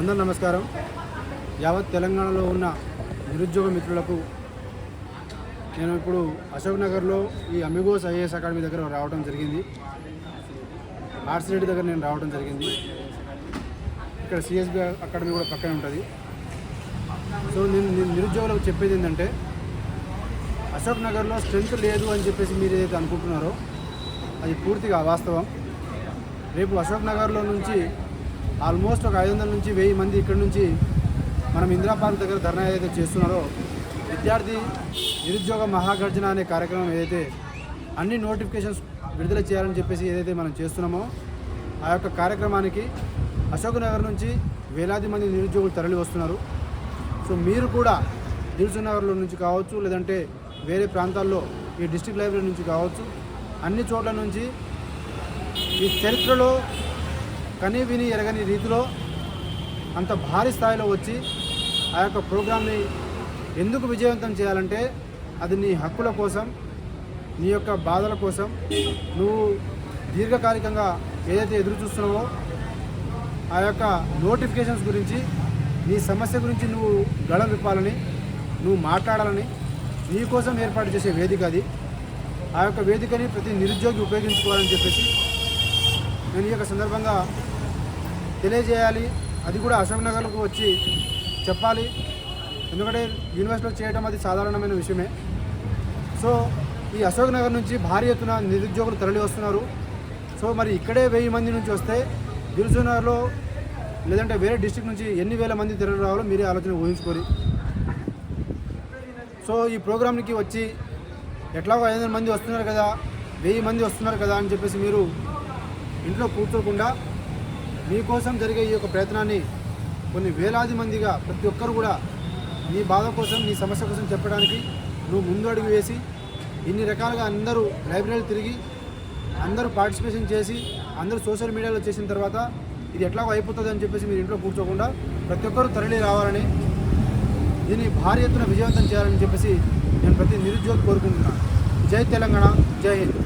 అందరూ నమస్కారం. యావత్ తెలంగాణలో ఉన్న నిరుద్యోగ మిత్రులకు నేను ఇప్పుడు అశోక్ నగర్లో ఈ అమిగోస్ ఐఏఎస్ అకాడమీ దగ్గర రావడం జరిగింది. ఆర్ట్స్ రెడ్డి దగ్గర నేను రావడం జరిగింది. ఇక్కడ సిఎస్బి అకాడమీ కూడా పక్కనే ఉంటుంది. సో నేను నిరుద్యోగులకు చెప్పేది ఏంటంటే అశోక్ నగర్లో స్ట్రెంత్ లేదు అని చెప్పేసి మీరు ఏదైతే అనుకుంటున్నారో అది పూర్తిగా వాస్తవం రేపు అశోక్ నగర్లో నుంచి ఆల్మోస్ట్ ఒక ఐదు వందల నుంచి వెయ్యి మంది ఇక్కడ నుంచి మనం ఇందిరా పార్క్ దగ్గర ధర్నా ఏదైతే చేస్తున్నారో విద్యార్థి నిరుద్యోగ మహాగర్జన అనే కార్యక్రమం ఏదైతే అన్ని నోటిఫికేషన్స్ విడుదల చేయాలని చెప్పేసి ఏదైతే మనం చేస్తున్నామో ఆ యొక్క కార్యక్రమానికి అశోక్ నగర్ నుంచి వేలాది మంది నిరుద్యోగులు తరలి వస్తున్నారు. సో మీరు కూడా దిల్సుఖ్ నగర్లో నుంచి కావచ్చు లేదంటే వేరే ప్రాంతాల్లో ఈ డిస్టిక్ లైబ్రరీ నుంచి కావచ్చు అన్ని చోట్ల నుంచి ఈ చరిత్రలో కనీ విని ఎరగని రీతిలో అంత భారీ స్థాయిలో వచ్చి ఆ యొక్క ప్రోగ్రామ్ని ఎందుకు విజయవంతం చేయాలంటే అది నీ హక్కుల కోసం నీ యొక్క బాధల కోసం నువ్వు దీర్ఘకాలికంగా ఏదైతే ఎదురు చూస్తున్నావో ఆ యొక్క నోటిఫికేషన్స్ గురించి నీ సమస్య గురించి నువ్వు గళం విప్పాలని నువ్వు మాట్లాడాలని నీ కోసం ఏర్పాటు చేసే వేదిక అది. ఆ యొక్క వేదికని ప్రతి నిరుద్యోగి ఉపయోగించుకోవాలని చెప్పేసి నేను ఈ యొక్క సందర్భంగా తెలియజేయాలి. అది కూడా అశోక్ నగర్కు వచ్చి చెప్పాలి. ఎందుకంటే యూనివర్సిటీలో చేయడం అది సాధారణమైన విషయమే. సో ఈ అశోక్ నగర్ నుంచి భారీ ఎత్తున నిరుద్యోగులు తరలి వస్తున్నారు. సో మరి ఇక్కడే వెయ్యి మంది నుంచి వస్తే దిల్సునగర్లో లేదంటే వేరే డిస్టిక్ నుంచి ఎన్ని వేల మంది తరలి రావాలో మీరే ఆలోచన ఊహించుకోరి సో ఈ ప్రోగ్రామ్కి వచ్చి ఎట్లాగో ఐదు మంది వస్తున్నారు కదా వెయ్యి మంది వస్తున్నారు కదా అని చెప్పేసి మీరు ఇంట్లో కూర్చోకుండా మీకోసం జరిగే ఈ యొక్క ప్రయత్నాన్ని కొన్ని వేలాది మందిగా ప్రతి ఒక్కరు కూడా నీ బాధ కోసం నీ సమస్య కోసం చెప్పడానికి నువ్వు ముందు అడుగు వేసి ఇన్ని రకాలుగా అందరూ లైబ్రరీలు తిరిగి అందరూ పార్టిసిపేషన్ చేసి అందరూ సోషల్ మీడియాలో చేసిన తర్వాత ఇది ఎట్లాగో అయిపోతుంది అని చెప్పేసి మీరు ఇంట్లో కూర్చోకుండా ప్రతి ఒక్కరూ తరలి రావాలని దీన్ని భారీ ఎత్తున విజయవంతం చేయాలని చెప్పేసి నేను ప్రతి నిరుద్యోగి కోరుకుంటున్నాను. జై తెలంగాణ జై హింద్.